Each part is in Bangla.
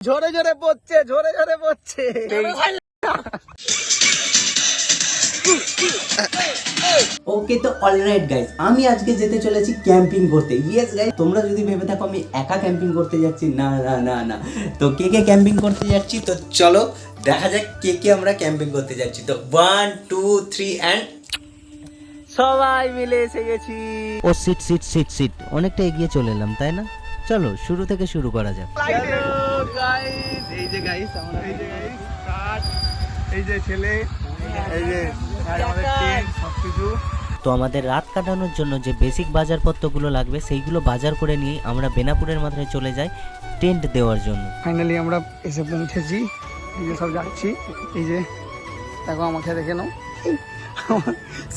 ঝরে ঝরে পড়ছে ঝরে ঝরে পড়ছে। ওকে তো অলরাইট গাইস আমি আজকে যেতে চলেছি ক্যাম্পিং করতে। ইয়েস গাইস তোমরা যদি ভেবে থাকো আমি একা ক্যাম্পিং করতে যাচ্ছি না না না না। তো কে কে ক্যাম্পিং করতে যাচ্ছি তো চলো দেখা যাক কে কে আমরা ক্যাম্পিং করতে যাচ্ছি। তো ওয়ান টু থ্রি অ্যান্ড সবাই মিলে এসে গেছি। ও সিট সিট সিট সিট অনেকটা এগিয়ে চলে এলাম তাই না? চলো শুরু থেকে শুরু করা যাক। Hello, এই যে গাইস আমরা এই যে গাইস কাঠ এই যে ছেলে এই যে আমাদের টেন্ট তো আমাদের রাত কাটানোর জন্য যে বেসিক বাজারপত্রগুলো লাগবে সেইগুলো বাজার করে নিয়ে আমরা বেনাপুরের মাথায় চলে যাই টেন্ট দেওয়ার জন্য। ফাইনালি আমরা এসে পৌঁছেছি। এই যে সব যাচ্ছি। এই যে দেখো আমাকে দেখে নাও।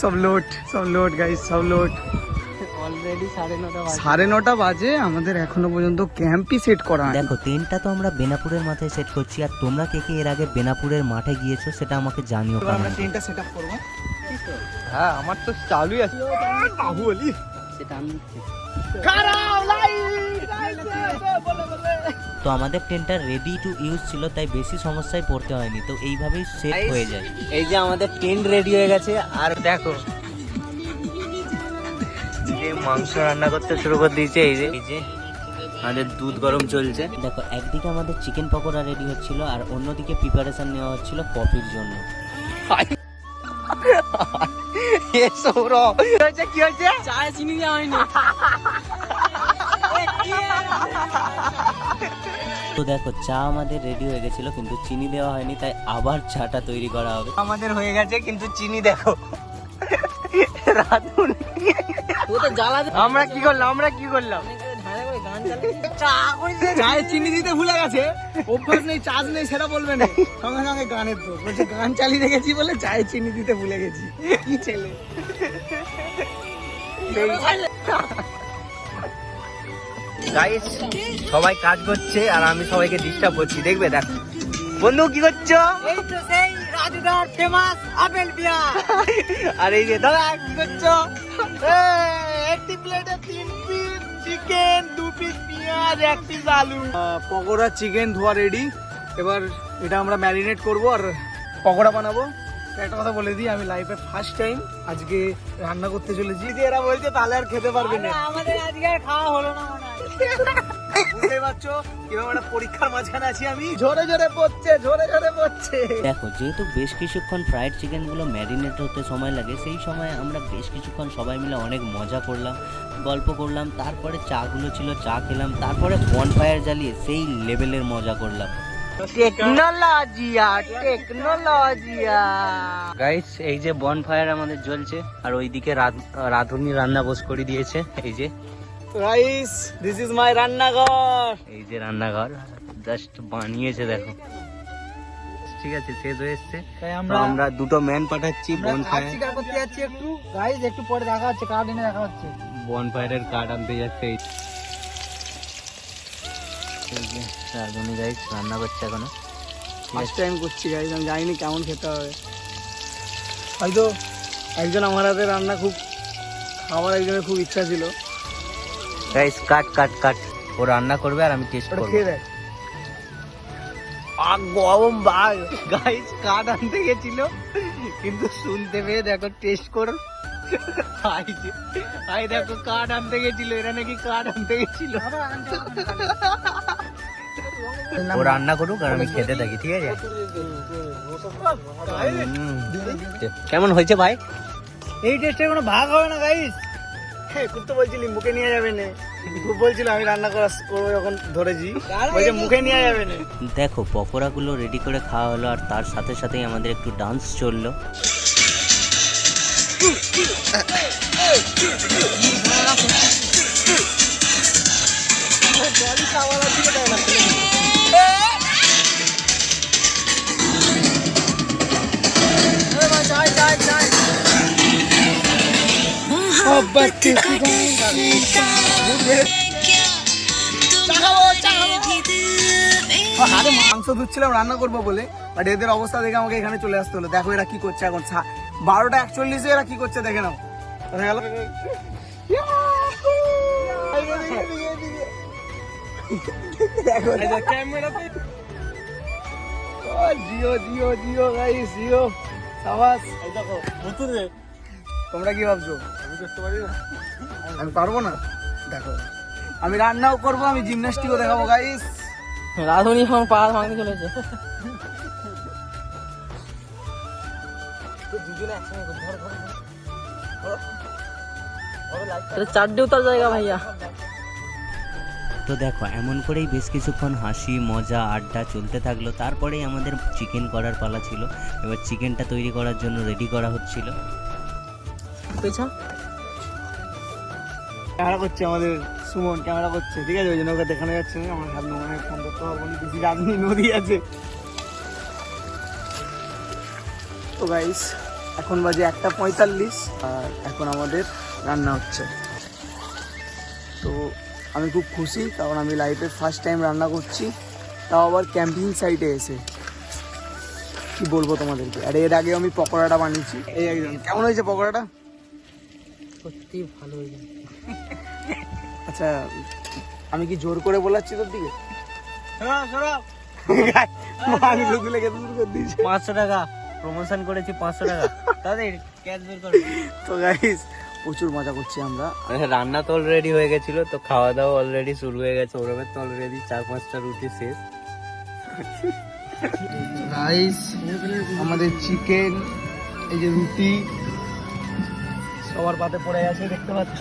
সব লোড সব লোড গাইস সব লোড অলরেডি সাড়ে নটা বাজে। আমাদের এখনও পর্যন্ত ক্যাম্পই সেট করা। দেখো টেন্টটা তো আমরা বেনাপুরের মাথায় সেট করছি আর তোমরা কে কে এর আগে বেনাপুরের মাঠে গিয়েছো সেটা আমাকে জানিও আমরা টেন্টটা সেট আপ করব। হ্যাঁ আমার তো চালুই আছে। বাহুবলি। তো আমাদের টেন্টটা রেডি টু ইউজ ছিল তাই বেশি সমস্যায় পড়তে হয়নি। তো এইভাবেই সেট হয়ে যায়। এই যে আমাদের টেন্ট রেডি হয়ে গেছে আর দেখো যে মাংস রান্না করতে শুরু করে দিয়েছে এই যে এই যে। আমাদের দুধ গরম চলছে। দেখো একদিকে আমাদের চিকেন পকোড়া রেডি হচ্ছিল আর অন্যদিকে প্রিপারেশন নেওয়া হচ্ছিল কফির জন্য। কি হয়েছে চায় চিনি দেওয়া হয়নি। তো দেখো চা আমাদের রেডি হয়ে গেছিল কিন্তু চিনি দেওয়া হয়নি তাই আবার চাটা তৈরি করা হবে। আমাদের হয়ে গেছে কিন্তু চিনি দেখো। রাধুনি। আমরা কি করলাম আমরা কি করলাম? চায়ে চিনি দিতে ভুলে গেছে। অভ্যাস নেই চার্জ নেই সেটা বলবে না। সঙ্গে সঙ্গে গানের তো বলছে গান চালিয়ে রেখেছি বলে চায়ে চিনি দিতে ভুলে গেছি। কি ছেলে। সবাই কাজ করছে আর আমি সবাইকে ডিস্টার্ব করছি। দেখবে দেখো। বন্ধু কি করছ? এই তো সেই রাজুদার ফেমাস আপেল পিয়া আর এই যে দাদা কি করছ? একটি প্লেটে তিন পিস চিকেন দু পিস পেঁয়াজ এক পিস আলু পকোড়া চিকেন ধোয়া রেডি এবার এটা আমরা ম্যারিনেট করব আর পকোড়া বানাবো। একটা কথা বলে দিই আমি লাইফে ফার্স্ট টাইম আজকে রান্না করতে চলেছি। এরা বলছে তাহলে আর খেতে পারবে না। আমাদের আজকে খাওয়া হলো না বুঝতে পারছ? কীরকম একটা পরীক্ষার মাঝখানে আছি আমি। ঝরে ঝরে পড়ছে ঝরে ঝরে পড়ছে। দেখো যেহেতু বেশ কিছুক্ষণ ফ্রাইড চিকেনগুলো ম্যারিনেট হতে সময় লাগে সেই সময় আমরা বেশ কিছুক্ষণ সবাই মিলে অনেক মজা করলাম গল্প করলাম তারপরে চাগুলো ছিল চা খেলাম তারপরে বনফায়ার জ্বালিয়ে সেই লেভেলের মজা করলাম। টেকনোলজিয়া টেকনোলজিয়া গাইস এই যে বনফায়ার আমাদের জ্বলছে আর ওইদিকে রাধুনি রান্না বস করে দিয়েছে এই যে। রাইস দিস ইজ মাই রান্নাঘর। এই যে রান্নাঘর জাস্ট বানিয়েছে দেখো। ঠিক আছে শেষ হয়ে এসছে। তো আমরা দুটো ম্যান পাঠাচ্ছি আমরা বনফায়ার করতে যাচ্ছি একটু। গাইস একটু পরে দেখা হচ্ছে কার্ড এনে দেখা হচ্ছে। বনফায়ারের আনতে যাচ্ছে এই গাইস রান্না করছে এখনও। ফার্স্ট টাইম করছি গাইস আমি জানিনি কেমন খেতে হবে। হয়তো একজন আমার হাতে রান্না খুব খাওয়ার একজনের খুব ইচ্ছা ছিল। গাইস কাট কাট কাট ও রান্না করবে আর আমি টেস্ট করব। আগ গরম ভাই। গাইস কাঠ আনতে গেছিল। কিন্তু শুনতে পেয়ে দেখো টেস্ট করো। আই দেখো কাঠ আনতে গেছিল। এরা নাকি কাঠ আনতে গেছিল। ও রান্না করুক আর আমি খেতে থাকি ঠিক আছে? কেমন হয়েছে ভাই? এই টেস্টের কোনো ভাগ হবে না গাইস হ্যাঁ খুব তো বলছিলি মুখে নিয়ে যাবে না। বলছিল আমি রান্না করা করব যখন ধরেছি। বলছে মুখে নিয়ে যাবে না। দেখো পকোড়াগুলো রেডি করে খাওয়া হলো আর তার সাথে সাথেই আমাদের একটু ডান্স চলল। হাতে মাংস ধুচ্ছিলাম রান্না করব বলে বাট এদের অবস্থা দেখে আমাকে এখানে চলে আসতে হলো দেখো এরা কি করছে এখন বারোটা একচল্লিশে এরা কি করছে দেখে নাও দেখা গেল জিও জিও জিও গাইস জিও সাবাস দেখো তোমরা কি ভাবছ? আমি করতে পারি না। আমি পারব না? দেখো আমি রান্নাও করব আমি জিমন্যাস্টিকও দেখাবো গাইস রাধুনি এখন পা ভাঙতে চলেছে। জায়গা ভাইয়া। তো দেখো এমন করেই বেশ কিছুক্ষণ হাসি মজা আড্ডা চলতে থাকল। তারপরেই আমাদের চিকেন করার পালা ছিল। এবার চিকেনটা তৈরি করার জন্য রেডি করা হচ্ছিল। ক্যামেরা করছে আমাদের সুমন, ক্যামেরা করছে, ঠিক আছে? ওই জন্য ওকে দেখানো যাচ্ছে না। আমার ফোন করতে নদী আছে। তো গাইস এখন বাজে একটা পঁয়তাল্লিশ, আর এখন আমাদের রান্না হচ্ছে। তো আমি খুব খুশি, কারণ আমি লাইফে ফার্স্ট টাইম রান্না করছি। তাও আবার ক্যাম্পিং সাইটে এসে। কি বলব তোমাদেরকে? আর এর আগে আমি পকোড়াটা বানিয়েছি। এই একজন, কেমন হয়েছে পকোড়াটা? সত্যি ভালো হয়ে যায় আচ্ছা আমি কি জোর করে বলাচ্ছি তোর দিকে? পাঁচশো টাকা প্রমোশন করেছি পাঁচশো টাকা। তাদের ক্যাশ বের করে। তো গাইস প্রচুর মজা করছি আমরা। রান্না তো অলরেডি হয়ে গেছিল তো খাওয়া দাওয়া অলরেডি শুরু হয়ে গেছে। ওরমের তো অলরেডি চার পাঁচটা রুটি শেষ। রাইস আমাদের চিকেন এই যে রুটি সবার পাতে পড়ে আছে দেখতে পাচ্ছ?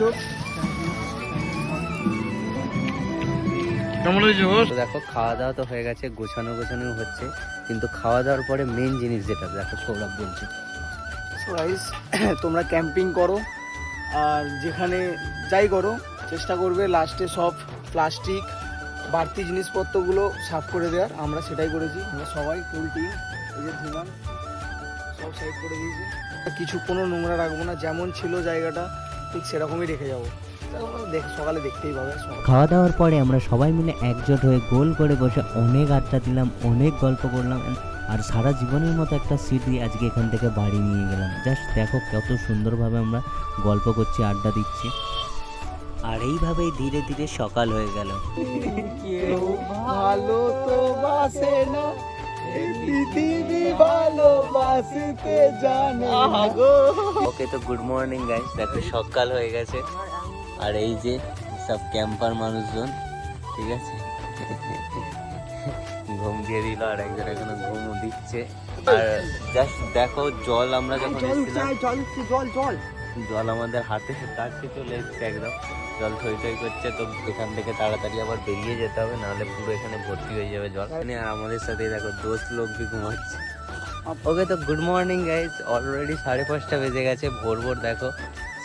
দেখো খাওয়া দাওয়া তো হয়ে গেছে গোছানো গোছানো হচ্ছে কিন্তু খাওয়া দাওয়ার পরে মেন জিনিস যেটা দেখো সৌরভ বলছে। গাইস তোমরা ক্যাম্পিং করো আর যেখানে যাই করো চেষ্টা করবে লাস্টে সব প্লাস্টিক বাড়তি জিনিসপত্রগুলো সাফ করে দেওয়ার। আমরা সেটাই করেছি আমরা সবাই ফুল টিম এই যে ধুলাম সব সাইড করে দিয়েছি। কিছু কোনো নোংরা রাখব না যেমন ছিল জায়গাটা ঠিক সেরকমই রেখে যাব। দেখ সকালে দেখতেই পাবে খাওয়া দাওয়ার পরে আমরা সবাই মিলে একজোট হয়ে গোল করে বসে অনেক আড্ডা দিলাম অনেক গল্প করলাম আর সারা জীবনের মতো একটা স্মৃতি আজকে এখান থেকে বাড়ি নিয়ে গেলাম। জাস্ট দেখো কত সুন্দরভাবে আমরা গল্প করছি আড্ডা দিচ্ছি। আর এইভাবেই ধীরে ধীরে সকাল হয়ে গেল। কেউ ভালো তো বাসে না পৃথিবী ভালোবাসতে জানে ওকে তো গুড মর্নিং গাইস দেখো সকাল হয়ে গেছে। আর এই যে সব ক্যাম্পার মানুষজন ঠিক আছে? ঘুম দিয়ে দিল আর একজন এখানে ঘুমও দিচ্ছে। আর জাস্ট দেখো জল আমরা যখন জল জল জল জল আমাদের হাতে কাছে চলে এসছে একদম। জল থই থই করছে, তো এখান থেকে তাড়াতাড়ি আবার বেরিয়ে যেতে হবে, নাহলে পুরো এখানে ভর্তি হয়ে যাবে জল। এখানে আর আমাদের সাথে দেখো দোস্ত লোক বি ঘুমাচ্ছে। ওকে তো গুড মর্নিং গাইজ অলরেডি সাড়ে পাঁচটা বেজে গেছে, ভোর ভোর দেখো,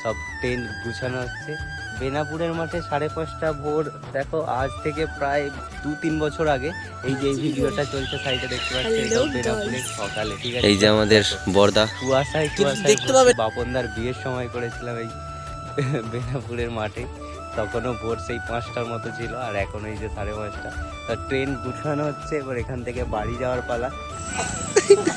সব টেন্ট গুছানো হচ্ছে। বেনাপুরের মাঠে সাড়ে পাঁচটা ভোর দেখো আজ থেকে প্রায় দু তিন বছর আগে এই যে ভিডিওটা চলছে সাইডে দেখতে পাচ্ছি এটাও বেনাপুরের সকালে ঠিক আছে? এই যে আমাদের বর্দা। কুয়াশায় কুয়াশায় দেখতে পাবে বাপনদার বিয়ের সময় করেছিলাম এই বেনাপুরের মাঠে। তখনও ভোর সেই পাঁচটার মতো ছিল আর এখন এই যে সাড়ে পাঁচটা। তা ট্রেন গুছানো হচ্ছে এবার এখান থেকে বাড়ি যাওয়ার পালা।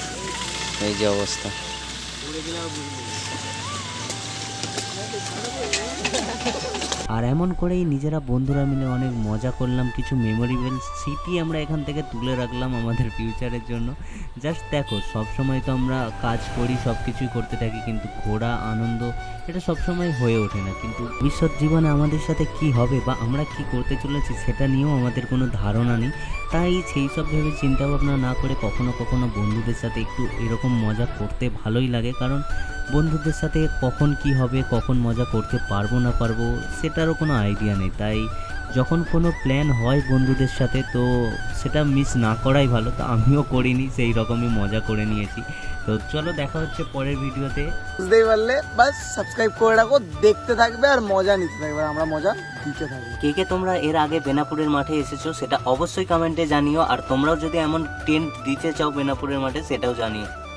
এই যে অবস্থা। আর এমন করেই নিজেরা বন্ধুরা মিলে অনেক মজা করলাম, কিছু মেমোরেবল স্মৃতি আমরা এখান থেকে তুলে রাখলাম আমাদের ফিউচারের জন্য। জাস্ট দেখো সব সময় তো আমরা কাজ করি সব কিছুই করতে থাকি, কিন্তু ঘোরা, আনন্দ, এটা সব সময় হয়ে ওঠে না। কিন্তু ভবিষ্যৎ জীবনে আমাদের সাথে কি হবে বা আমরা কি করতে চলেছি, সেটা নিয়েও আমাদের কোনো ধারণা নেই। তাই সেই সব ভেবে চিন্তা ভাবনা না করে কখনো কখনো বন্ধুদের সাথে একটু এরকম মজা করতে ভালোই লাগে। কারণ বন্ধুদের সাথে কখন কি হবে, কখন মজা করতে পারব না পারব, সেটারও কোনো আইডিয়া নেই। তাই যখন কোনো প্ল্যান হয় বন্ধুদের সাথে তো সেটা মিস না করাই ভালো। তো আমিও করিনি সেই রকমই মজা করে নিয়েছি। তো চলো দেখা হচ্ছে পরের ভিডিওতে। বুঝতেই পারলে বাস সাবস্ক্রাইব করে রাখো দেখতে থাকবে আর মজা নিতে থাকবে আমরা মজা দিতে থাকব। কে কে তোমরা এর আগে বেনাপুরের মাঠে এসেছ সেটা অবশ্যই কমেন্টে জানিও আর তোমরাও যদি এমন টেন্ট দিতে চাও বেনাপুরের মাঠে সেটাও জানিও।